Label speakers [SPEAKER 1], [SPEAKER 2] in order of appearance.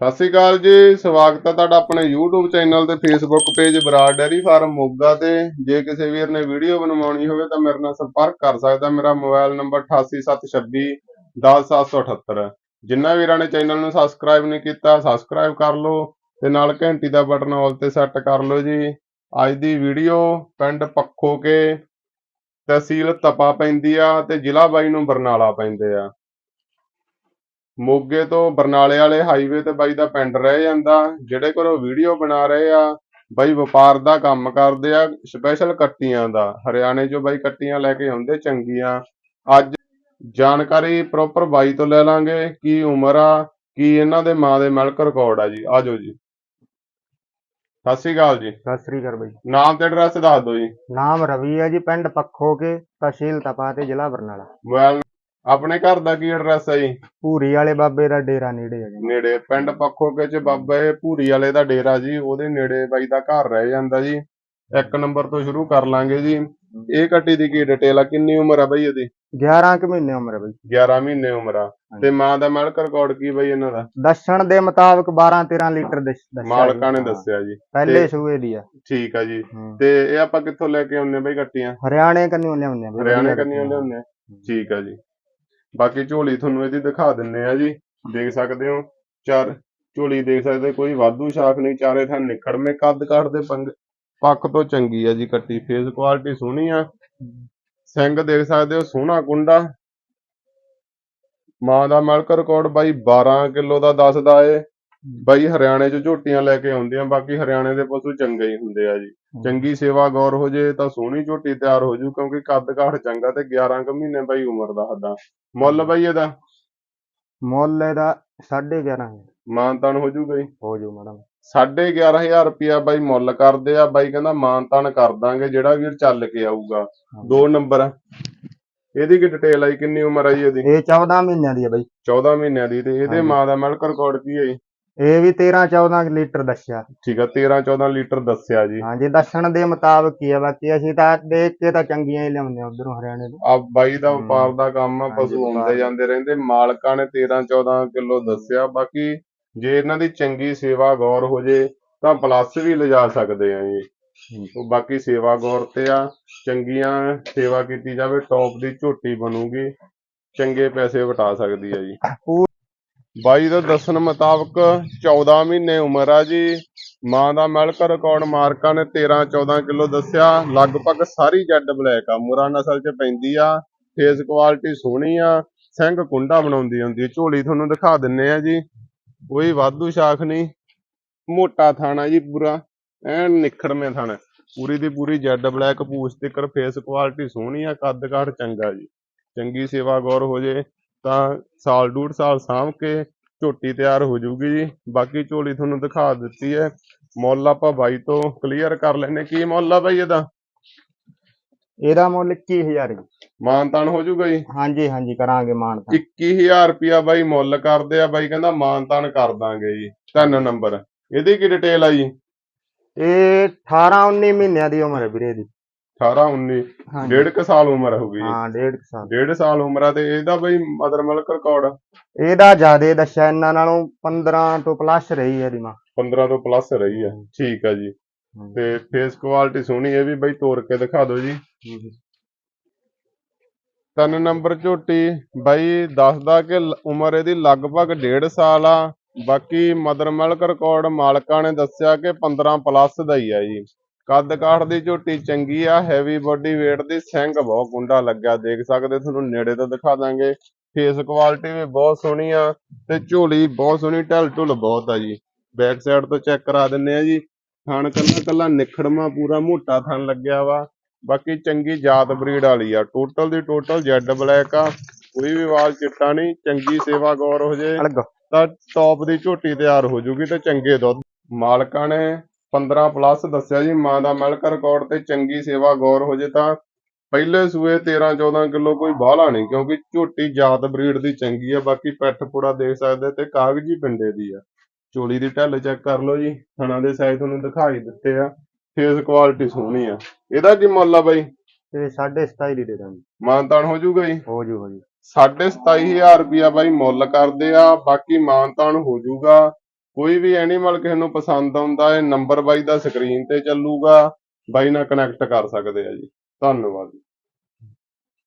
[SPEAKER 1] ਸਤਿ ਸ਼੍ਰੀ ਅਕਾਲ ਜੀ, ਸਵਾਗਤ ਹੈ ਤੁਹਾਡਾ ਆਪਣੇ YouTube ਚੈਨਲ ਤੇ Facebook page Brar dairy farm Moga ਤੇ। ਜੇ ਕਿਸੇ ਵੀਰ ਨੇ ਵੀਡੀਓ ਬਣਵਾਉਣੀ ਹੋਵੇ ਤਾਂ ਮੇਰੇ ਨਾਲ ਸੰਪਰਕ ਕਰ ਸਕਦਾ। ਮੇਰਾ ਮੋਬਾਈਲ ਨੰਬਰ 8876 10778 ਜਿਨ੍ਹਾਂ ਵੀਰਾਂ ਨੇ ਚੈਨਲ ਨੂੰ ਸਬਸਕ੍ਰਾਈਬ ਨਹੀਂ ਕੀਤਾ ਸਬਸਕ੍ਰਾਈਬ ਕਰ ਲਓ ਤੇ ਨਾਲ ਘੰਟੀ ਦਾ ਬਟਨ ਆਲ ਤੇ ਸੈੱਟ ਕਰ ਲਓ ਜੀ। ਅੱਜ ਦੀ ਵੀਡੀਓ ਪਿੰਡ ਪੱਖੋ ਕੇ ਤਹਿਸੀਲ ਤਪਾ ਪੈਂਦੀ ਆ ਤੇ ਜ਼ਿਲ੍ਹਾ ਬਾਈ ਨੂੰ ਬਰਨਾਲਾ ਪੈਂਦੇ ਆ। ਮੋਗੇ ਤੋਂ ਬਰਨਾਲੇ ਵਾਲੇ ਹਾਈਵੇ ਤੇ ਬਾਈ ਦਾ ਪਿੰਡ ਰਹਿ ਜਾਂਦਾ ਜਿਹੜੇ ਕੋਲੋਂ ਵੀਡੀਓ ਬਣਾ ਰਹੇ ਆ ਬਾਈ ਵਪਾਰ ਦਾ ਕੰਮ ਕਰਦੇ ਆ ਸਪੈਸ਼ਲ ਕੱਟੀਆਂ ਦਾ। ਹਰਿਆਣੇ ਚੋਂ ਬਾਈ ਕੱਟੀਆਂ ਲੈ ਕੇ ਆਉਂਦੇ ਚੰਗੀਆਂ। ਅੱਜ ਜਾਣਕਾਰੀ ਪ੍ਰੋਪਰ ਬਾਈ ਤੋਂ ਲੈ ਲਾਂਗੇ ਕੀ ਉਮਰ ਆ ਕੀ ਇਹਨਾਂ ਦੇ ਮਾਂ ਦੇ ਮਿਲਕ ਰਿਕਾਰਡ ਆ ਜੀ। ਆਜੋ ਜੀ। ਸਤਿ ਸ਼੍ਰੀ ਅਕਾਲ ਜੀ।
[SPEAKER 2] ਸਤਿ ਸ੍ਰੀ ਅਕਾਲ ਬਾਈ।
[SPEAKER 1] ਨਾਮ ਤੇ ਐਡਰੈਸ ਦੱਸ ਦਿਓ ਜੀ।
[SPEAKER 2] ਨਾਮ ਰਵੀ ਹੈ ਜੀ ਪਿੰਡ ਪੱਖੋ ਕੇ ਤਹਿਸੀਲ ਤਪਾ ਤੇ ਜ਼ਿਲ੍ਹਾ ਬਰਨਾਲਾ।
[SPEAKER 1] ਮੋਬਾਈਲ ਆਪਣੇ ਘਰ ਦਾ ਕੀ ਐਡਰੈਸ ਹੈ ਜੀ?
[SPEAKER 2] ਭੂਰੀ ਵਾਲੇ ਬਾਬੇ ਦਾ ਡੇਰਾ ਨੇੜੇ ਹੈ ਜੀ।
[SPEAKER 1] ਨੇੜੇ ਪਿੰਡ ਪੱਖੋਕੇ ਚ ਬਾਬੇ ਭੂਰੀ ਵਾਲੇ ਦਾ ਡੇਰਾ ਜੀ ਉਹਦੇ ਨੇੜੇ ਬਾਈ ਦਾ ਘਰ ਰਹਿ ਜਾਂਦਾ ਜੀ। ਇੱਕ ਨੰਬਰ ਤੋਂ ਸ਼ੁਰੂ ਕਰ ਲਾਂਗੇ ਜੀ। ਇਹ ਕੱਟੀ ਦੀ ਕੀ ਡਿਟੇਲ ਆ? ਕਿੰਨੀ ਉਮਰ ਆ ਬਾਈ ਇਹਦੀ?
[SPEAKER 2] 11 ਕੁ ਮਹੀਨੇ ਉਮਰ ਹੈ ਬਾਈ।
[SPEAKER 1] 11 ਮਹੀਨੇ ਉਮਰ ਆ। ਤੇ ਮਾਂ ਦਾ ਮਿਲਕ ਰਿਕਾਰਡ ਕੀ ਬਾਈ ਇਹਨਾਂ ਦਾ?
[SPEAKER 2] ਦੱਸਣ ਦੇ ਮੁਤਾਬਕ 12 13 ਲੀਟਰ ਦੱਸ- ਦੱਸਿਆ
[SPEAKER 1] ਮਾਲਕਾਂ ਨੇ ਦੱਸਿਆ ਜੀ।
[SPEAKER 2] ਪਹਿਲੇ ਸੂਏ ਦੀ ਆ।
[SPEAKER 1] ਠੀਕ ਆ ਜੀ। ਤੇ ਇਹ ਆਪਾਂ ਕਿੱਥੋਂ ਲੈ ਕੇ ਆਉਂਦੇ ਬਾਈ ਕੱਟੀਆਂ
[SPEAKER 2] ਹਰਿਆਣੇ ਕੰਨਿਓ ਲਿਆਉਂਦੇ ਆ
[SPEAKER 1] ਹਰਿਆਣੇ
[SPEAKER 2] ਕੱਟੀਆਂ।
[SPEAKER 1] ਲਿਆਉਂਦੇ ਆ। ਠੀਕ ਆ ਜੀ। ਬਾਕੀ ਝੋਲੀ ਤੁਹਾਨੂੰ ਇਹਦੀ ਦਿਖਾ ਦਿੰਨੇ ਆ ਜੀ, ਦੇਖ ਸਕਦੇ ਹੋ। ਚਾਰ ਝੋਲੀ ਦੇਖ ਸਕਦੇ, ਕੋਈ ਵਾਧੂ ਸ਼ਾਖ ਨਹੀਂ, ਚਾਰੇ ਥਾਂ ਨਿਖੜਵੇਂ ਕੱਦ ਕਾਠ ਦੇ ਪੰਗ। ਪੱਖ ਤੋਂ ਚੰਗੀ ਆ ਜੀ ਕੱਟੀ ਫੇਸ ਕੁਆਲਿਟੀ ਸੋਹਣੀ ਆ। ਸਿੰਘ ਦੇਖ ਸਕਦੇ ਹੋ, ਸੋਹਣਾ ਕੁੰਡਾ। ਮਾਂ ਦਾ ਮਲਕ ਰਿਕਾਰਡ ਬਾਈ 12 ਕਿਲੋ ਦਾ ਦੱਸਦਾ ਏ। ਬਾਈ ਹਰਿਆਣੇ ਚ ਝੋਟੀਆਂ ਲੈ ਕੇ ਆਉਂਦੀਆਂ ਬਾਕੀ ਹਰਿਆਣੇ ਦੇ ਪਸ਼ੂ ਚੰਗੇ ਹੀ ਹੁੰਦੇ ਆ ਜੀ। ਚੰਗੀ ਸੇਵਾ ਗੌਰ ਹੋ ਜੇ ਤਾਂ ਸੋਹਣੀ ਝੋਟੀ ਤਿਆਰ ਹੋ ਜੂ ਕਿਉਂਕਿ ਕੱਦ ਕਾਠ ਚੰਗਾ ਤੇ 11 ਕੁ ਮਹੀਨੇ ਬਾਈ ਉਮਰ ਦਾ ਹੱਦਾਂ ਮੁੱਲ ਬਾਈ ਇਹਦਾ?
[SPEAKER 2] ਮੁੱਲ ਇਹਦਾ 11.5
[SPEAKER 1] ਮਾਨਤਾਨ ਹੋ ਜੂਗਾ ਜੀ
[SPEAKER 2] ਹੋ ਜੂ ਮੈਡਮ।
[SPEAKER 1] 11500 ਰੁਪਿਆ ਬਾਈ ਮੁੱਲ ਕਰਦੇ ਆ ਬਾਈ ਕਹਿੰਦਾ ਮਾਨਤਾਨ ਕਰ ਦਾਂਗੇ ਜਿਹੜਾ ਵੀਰ ਚੱਲ ਕੇ ਆਊਗਾ। ਦੋ ਨੰਬਰ। ਇਹਦੀ ਕੀ ਡਿਟੇਲ ਆਈ ਕਿੰਨੀ ਉਮਰ ਆਈ ਇਹਦੀ?
[SPEAKER 2] ਇਹ 14 ਮਹੀਨਿਆਂ ਦੀ ਹੈ ਬਾਈ।
[SPEAKER 1] 14 ਮਹੀਨਿਆਂ ਦੀ ਤੇ ਇਹਦੇ। ਮਾਂ ਦਾ ਮਿਲਕ ਰਿਕਾਰਡ ਕੀ ਹੈ ਜੀ?
[SPEAKER 2] ਇਹ ਵੀ 13 14 ਲੀਟਰ ਦੱਸਿਆ।
[SPEAKER 1] ਠੀਕ ਆ 13 14 ਲੀਟਰ ਦੱਸਿਆ ਜੀ।
[SPEAKER 2] ਹਾਂਜੀ ਦੱਸਣ ਦੇ ਮੁਤਾਬਕ ਹੀ ਆ ਬਾਕੀ ਅਸੀਂ ਤਾਂ ਦੇਖ ਕੇ ਤਾਂ ਚੰਗੀਆਂ ਹੀ ਲਿਆਉਂਦੇ ਆ ਉਧਰੋਂ ਹਰਿਆਣੇ ਤੋਂ।
[SPEAKER 1] ਆ ਬਾਈ ਦਾ। ਵਪਾਰ ਦਾ ਕੰਮ ਆ ਪਸ਼ੂ ਆਉਂਦੇ ਜਾਂਦੇ ਰਹਿੰਦੇ ਮਾਲਕਾਂ ਨੇ 13 14 ਕਿਲੋ ਦੱਸਿਆ ਬਾਕੀ ਜੇ ਇਹਨਾਂ ਦੀ ਚੰਗੀ ਸੇਵਾ ਗੌਰ ਹੋ ਜੇ ਤਾਂ ਪਲੱਸ ਵੀ ਲਿਜਾ ਸਕਦੇ ਆ ਜੀ। ਉਹ ਬਾਕੀ ਸੇਵਾ ਗੌਰ ਤੇ ਆ ਚੰਗੀਆਂ ਸੇਵਾ ਕੀਤੀ ਜਾਵੇ ਟੌਪ ਦੀ ਝੋਟੀ ਬਣੂਗੀ ਚੰਗੇ ਪੈਸੇ ਵਟਾ ਸਕਦੀ ਆ ਜੀ। ਬਾਈ ਦੇ ਦੱਸਣ ਮੁਤਾਬਕ 14 ਮਹੀਨੇ ਉਮਰ ਆ ਜੀ। ਮਾਂ ਦਾ ਮਿਲਕ ਰਿਕਾਰਡ ਮਾਰਕਾ ਨੇ 13 14 ਕਿਲੋ ਦੱਸਿਆ। ਲਗਭਗ ਸਾਰੀ ਜੈਡ ਬਲੈਕ ਆ। ਮੁਰਾ ਨਸਲ ਚ ਪੈਂਦੀ ਆ। ਫੇਸ ਕੁਆਲਿਟੀ ਸੋਹਣੀ ਆ। ਸਿੰਘ ਕੁੰਡਾ ਬਣਾਉਂਦੀ ਹੁੰਦੀ ਝੋਲੀ ਤੁਹਾਨੂੰ ਦਿਖਾ ਦਿੰਨੇ ਆ ਜੀ। ਕੋਈ ਵਾਧੂ ਸ਼ਾਖ ਨਹੀਂ। ਮੋਟਾ ਥਾਣਾ ਜੀ ਪੂਰਾ। ਐਨ ਨਿਖੜਵੇਂ ਥਾਣਾ। ਪੂਰੀ ਦੀ ਪੂਰੀ ਜੈਡ ਬਲੈਕ ਪੂਛ ਤਿੱਕਰ ਫੇਸ ਕੁਆਲਿਟੀ ਸੋਹਣੀ ਆ। ਕੱਦ ਕਾਠ ਚੰਗਾ ਜੀ। ਚੰਗੀ ਸੇਵਾ ਗੌਰ ਹੋ ਜੇ। ਤਾਂ ਸਾਲ ਡੂਢ ਸਾਲ ਸਾਂਭ ਕੇ ਝੋਟੀ ਤਿਆਰ ਹੋ ਜੂਗੀ ਜੀ। ਬਾਕੀ ਝੋਲੀ ਤੁਹਾਨੂੰ ਦਿਖਾ ਦਿੱਤੀ ਹੈ। ਮੁੱਲ ਆਪਾਂ ਬਾਈ ਤੋਂ ਕਲੀਅਰ ਕਰ ਲੈਨੇ ਕੀ ਮੁੱਲ ਆ ਬਾਈ ਇਹਦਾ?
[SPEAKER 2] ਇਹਦਾ ਮੁੱਲ 21000 ਜੀ।
[SPEAKER 1] ਮਾਨਤਾਨ ਹੋ ਜੂਗਾ ਜੀ?
[SPEAKER 2] ਹਾਂਜੀ ਹਾਂਜੀ ਕਰਾਂਗੇ ਮਾਨ ਤਾਂ
[SPEAKER 1] 21000 ਰੁਪਿਆ ਬਾਈ ਮੁੱਲ ਕਰਦੇ ਆ। ਬਾਈ ਕਹਿੰਦਾ ਮਾਨਤਾਨ ਕਰ ਦਾਂਗੇ ਜੀ। ਤਿੰਨ ਨੰਬਰ। ਇਹਦੀ ਕੀ ਡਿਟੇਲ ਆ ਜੀ?
[SPEAKER 2] ਇਹ 18 19 ਮਹੀਨਿਆਂ ਦੀ ਉਮਰ ਹੈ ਵੀਰੇ ਦੀ
[SPEAKER 1] 18 19
[SPEAKER 2] ਹਾਂਜੀ।
[SPEAKER 1] ਡੇਢ ਕੁ ਸਾਲ ਉਮਰ ਹੋਊਗੀ ਜੀ
[SPEAKER 2] ਹਾਂ ਡੇਢ ਕੁ ਸਾਲ।
[SPEAKER 1] ਡੇਢ ਸਾਲ ਉਮਰ ਆ ਤੇ ਇਹਦਾ ਬਾਈ ਮਦਰ ਮਿਲਕ ਰਿਕਾਰਡ
[SPEAKER 2] ਇਹਦਾ ਜ਼ਿਆਦੇ ਦੱਸਿਆ ਇਹਨਾਂ ਨਾਲੋਂ 15 ਤੋਂ ਪਲੱਸ ਰਹੀ ਹੈ ਇਹਦੀ ਮਾਂ।
[SPEAKER 1] 15 ਤੋਂ ਪਲੱਸ ਰਹੀ ਆ ਠੀਕ ਆ ਜੀ। ਤੇ ਫੇਸ ਕੁਆਲਿਟੀ ਸੋਹਣੀ ਇਹ ਵੀ ਬਾਈ ਤੋੜ ਕੇ ਦਿਖਾ ਦਿਓ ਜੀ। ਤਿੰਨ ਨੰਬਰ ਝੋਟੀ ਬਾਈ ਦੱਸਦਾ ਕਿ ਲ- ਉਮਰ ਇਹਦੀ ਲਗਭਗ 1.5 ਸਾਲ ਆ। ਬਾਕੀ ਮਦਰ ਮਿਲਕ ਰਿਕਾਰਡ ਮਾਲਕਾਂ ਨੇ ਦੱਸਿਆ ਕਿ 15 ਪਲੱਸ ਦਾ ਹੀ ਆ ਜੀ। ਕੱਦ ਕਾਠ ਦੀ ਝੋਟੀ ਚੰਗੀ ਆ ਹੈਵੀ ਬੋਡੀ weight ਦੀ ਸਿੰਘ ਬਹੁਤ ਕੁੰਡਾ ਲੱਗਿਆ ਦੇਖ ਸਕਦੇ ਤੁਹਾਨੂੰ ਨੇੜੇ ਤੋਂ ਦਿਖਾ ਦਾਂਗੇ। ਫੇਸ ਕੁਆਲਿਟੀ ਵੀ ਬਹੁਤ ਸੋਹਣੀ ਆ ਤੇ ਝੋਲੀ ਬਹੁਤ ਸੋਹਣੀ ਢਲ ਢੁਲ ਬਹੁਤ ਆ ਜੀ। ਬੈਕ ਸਾਈਡ ਤੋਂ ਚੈੱਕ ਕਰਾ ਦਿੰਨੇ ਆ ਜੀ। ਥਣ ਕੱਲਾ ਕੱਲਾ ਨਿਖੜਮਾ ਪੂਰਾ ਮੋਟਾ ਥਣ ਲੱਗਿਆ ਵਾ। ਬਾਕੀ ਚੰਗੀ ਜਾਤ ਬਰੀਡ ਵਾਲੀ ਆ। ਟੋਟਲ ਦੀ ਟੋਟਲ ਜੈਡ ਬਲੈਕ ਆ। ਕੋਈ ਵੀ ਵਾਲ ਚਿੱਟਾ ਨਹੀਂ ਚੰਗੀ ਸੇਵਾ ਗੌਰ ਹੋ ਜੇ। ਤਾਂ ਟੌਪ ਦੀ ਝੋਟੀ ਤਿਆਰ ਹੋ ਜੂਗੀ ਤੇ ਚੰਗੇ ਦੁੱਧ। ਮਾਲਕਾਂ ਨੇ 15 ਪਲੱਸ ਦੱਸਿਆ ਜੀ ਮਾਂ ਦਾ ਮਿਲਕ ਰਿਕਾਰਡ ਤੇ ਚੰਗੀ ਸੇਵਾ ਗੌਰ ਹੋ ਜੇ ਤਾਂ ਪਹਿਲੇ ਸੂਏ 13 14 ਕਿਲੋ ਕੋਈ ਬਾਹਲਾ ਨਹੀਂ ਕਿਉਂਕਿ ਝੋਟੀ ਜਾਤ ਬਰੀਡ ਦੀ ਚੰਗੀ ਆ ਬਾਕੀ ਪਿੱਠ ਪੂੜਾ ਦੇਖ ਸਕਦੇ ਤੇ ਕਾਗਜੀ ਪਿੰਡੇ ਦੀ ਆ। ਚੋਲੀ ਦੀ ਢੱਲ ਚੈੱਕ ਕਰ ਲਓ ਜੀ ਥਣਾ ਦੇ ਸਾਈਜ਼ ਤੁਹਾਨੂੰ ਦਿਖਾਈ ਦਿੱਤੇ ਆ ਫੇਸ ਕੁਆਲਿਟੀ ਸੋਹਣੀ ਆ। ਇਹਦਾ ਕੀ ਮੁੱਲ ਆ ਬਾਈ?
[SPEAKER 2] ਤੇ 27.5 ਦੀ ਦੇ ਦਾਂਗੇ।
[SPEAKER 1] ਮਾਨਤਾਨ ਹੋ ਜੂਗਾ ਜੀ?
[SPEAKER 2] ਹੋ ਜੂ ਹੋ ਜੂ।
[SPEAKER 1] ਸਾਢੇ ਸਤਾਈ ਹਜ਼ਾਰ ਰੁਪਇਆ ਬਾਈ ਮੁੱਲ ਕਰਦੇ ਆ ਬਾਕੀ ਮਾਨਤਾਨ ਹੋ ਜਾਊਗਾ ਕੋਈ ਵੀ ਐਨੀਮਲ ਕਿਸੇ ਨੂੰ ਪਸੰਦ ਆਉਂਦਾ ਹੈ ਨੰਬਰ ਬਾਈ ਦਾ ਸਕਰੀਨ ਤੇ ਚੱਲੂਗਾ। ਬਾਈ ਨਾਲ ਕਨੈਕਟ ਕਰ ਸਕਦੇ ਆ ਜੀ। ਧੰਨਵਾਦ